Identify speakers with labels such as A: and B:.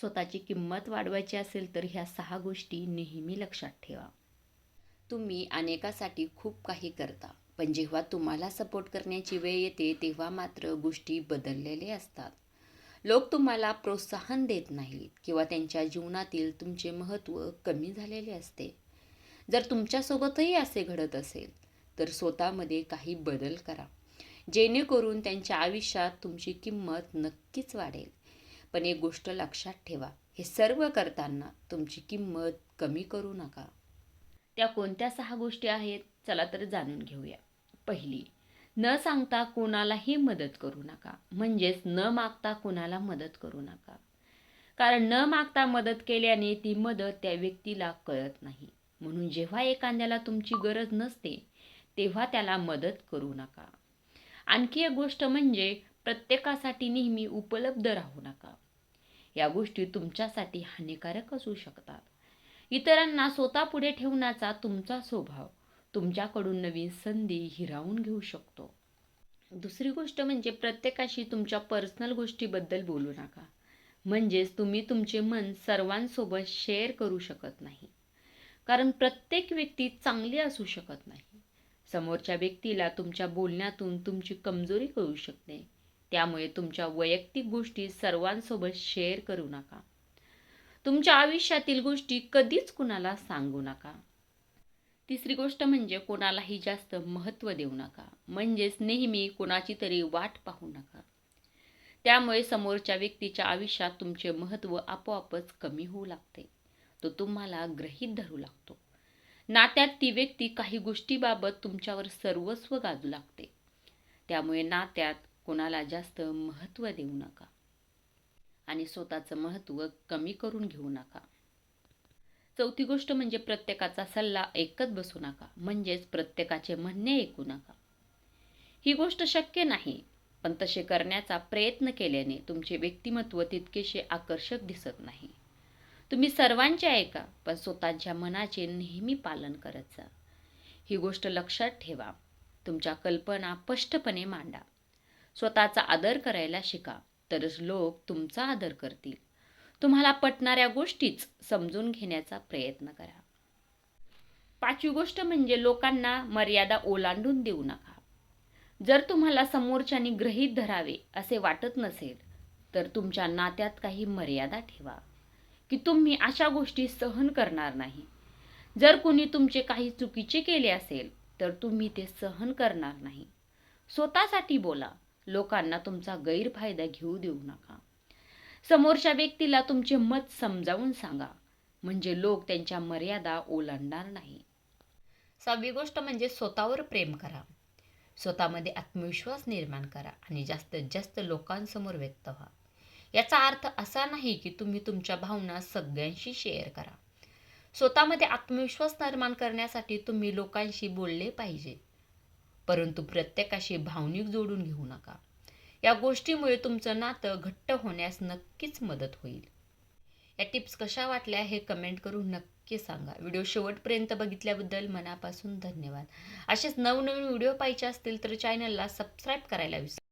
A: स्वतःची किंमत वाढवायची असेल तर ह्या सहा गोष्टी नेहमी लक्षात ठेवा. तुम्ही अनेकासाठी खूप काही करता पण जेव्हा तुम्हाला सपोर्ट करण्याची वेळ येते तेव्हा मात्र गोष्टी बदललेले असतात. लोक तुम्हाला प्रोत्साहन देत नाहीत किंवा त्यांच्या जीवनातील तुमचे महत्त्व कमी झालेले असते. जर तुमच्यासोबतही असे घडत असेल तर स्वतःमध्ये काही बदल करा. जेणेकरून त्यांच्या आयुष्यात तुमची किंमत नक्कीच वाढेल. पण एक गोष्ट लक्षात ठेवा हे सर्व करताना तुमची किंमत कमी करू नका. त्या कोणत्या सहा गोष्टी आहेत चला तर जाणून घेऊया. पहिली न सांगता कोणालाही मदत करू नका. म्हणजेच न मागता कोणाला मदत करू नका. कारण न मागता मदत केल्याने ती मदत त्या व्यक्तीला कळत नाही. म्हणून जेव्हा एखाद्याला तुमची गरज नसते तेव्हा त्याला मदत करू नका. आणखी एक गोष्ट म्हणजे प्रत्येकासाठी नेहमी उपलब्ध राहू नका. या गोष्टी तुमच्यासाठी हानिकारक असू शकतात. इतरांना स्वतः पुढे ठेवण्याचा तुमचा स्वभाव तुमच्याकडून नवीन संधी हिरावून घेऊ शकतो. दुसरी गोष्ट म्हणजे प्रत्येकाशी तुमच्या पर्सनल गोष्टीबद्दल बोलू नका. म्हणजेच तुम्ही तुमचे मन सर्वांसोबत शेअर करू शकत नाही. कारण प्रत्येक व्यक्ती चांगली असू शकत नाही. समोरच्या व्यक्तीला तुमच्या बोलण्यातून तुमची कमजोरी कळू शकते. त्यामुळे तुमच्या वैयक्तिक गोष्टी सर्वांसोबत शेअर करू नका. तुमच्या आयुष्यातील गोष्टी कधीच कुणाला सांगू नका. तिसरी गोष्ट म्हणजे कोणालाही जास्त महत्त्व देऊ नका. म्हणजेच नेहमी कोणाची तरी वाट पाहू नका. त्यामुळे समोरच्या व्यक्तीच्या आयुष्यात तुमचे महत्त्व आपोआपच कमी होऊ लागते. तो तुम्हाला ग्रहीत धरू लागतो. नात्यात ती व्यक्ती काही गोष्टीबाबत तुमच्यावर सर्वस्व गाजू लागते. त्यामुळे नात्यात कोणाला जास्त महत्त्व देऊ नका आणि स्वतःचं महत्त्व कमी करून घेऊ नका. चौथी गोष्ट म्हणजे प्रत्येकाचा सल्ला ऐकत बसू नका म्हणजेच प्रत्येकाचे म्हणणे ऐकू नका. ही गोष्ट शक्य नाही पण तसे करण्याचा प्रयत्न केल्याने तुमचे व्यक्तिमत्व तितकेसे आकर्षक दिसत नाही. तुम्ही सर्वांचे ऐका पण स्वतःच्या मनाचे नेहमी पालन करत जा. ही गोष्ट लक्षात ठेवा. तुमच्या कल्पना स्पष्टपणे मांडा. स्वतःचा आदर करायला शिका. तरच लोक तुमचा आदर करतील. तुम्हाला पटणाऱ्या गोष्टीच समजून घेण्याचा प्रयत्न करा. पाचवी गोष्ट म्हणजे लोकांना मर्यादा ओलांडून देऊ नका. जर तुम्हाला समोरच्यानी ग्रहीत धरावे असे वाटत नसेल तर तुमच्या नात्यात काही मर्यादा ठेवा. की तुम्ही अशा गोष्टी सहन करणार नाही. जर कोणी तुमचे काही चुकीचे केले असेल तर तुम्ही ते सहन करणार नाही. स्वतःसाठी बोला. लोकांना तुमचा गैरफायदा घेऊ देऊ नका. समोरच्या व्यक्तीला तुमचे मत समजावून सांगा. म्हणजे लोक त्यांच्या मर्यादा ओलांडणार नाही. सहावी गोष्ट म्हणजे स्वतःवर प्रेम करा. स्वतःमध्ये आत्मविश्वास निर्माण करा आणि जास्तीत जास्त लोकांसमोर व्यक्त व्हा. याचा अर्थ असा नाही की तुम्ही तुमच्या भावना सगळ्यांशी शेअर करा. स्वतःमध्ये आत्मविश्वास निर्माण करण्यासाठी तुम्ही लोकांशी बोलले पाहिजे. परंतु प्रत्येकाशी भावनिक जोडून घेऊ नका. या गोष्टीमुळे तुमचं नातं घट्ट होण्यास नक्कीच मदत होईल. या टिप्स कशा वाटल्या हे कमेंट करून नक्की सांगा. व्हिडिओ शेवटपर्यंत बघितल्याबद्दल मनापासून धन्यवाद. असेच नवनवीन व्हिडिओ पाहिजे असतील तर चॅनलला सबस्क्राईब करायला विसरू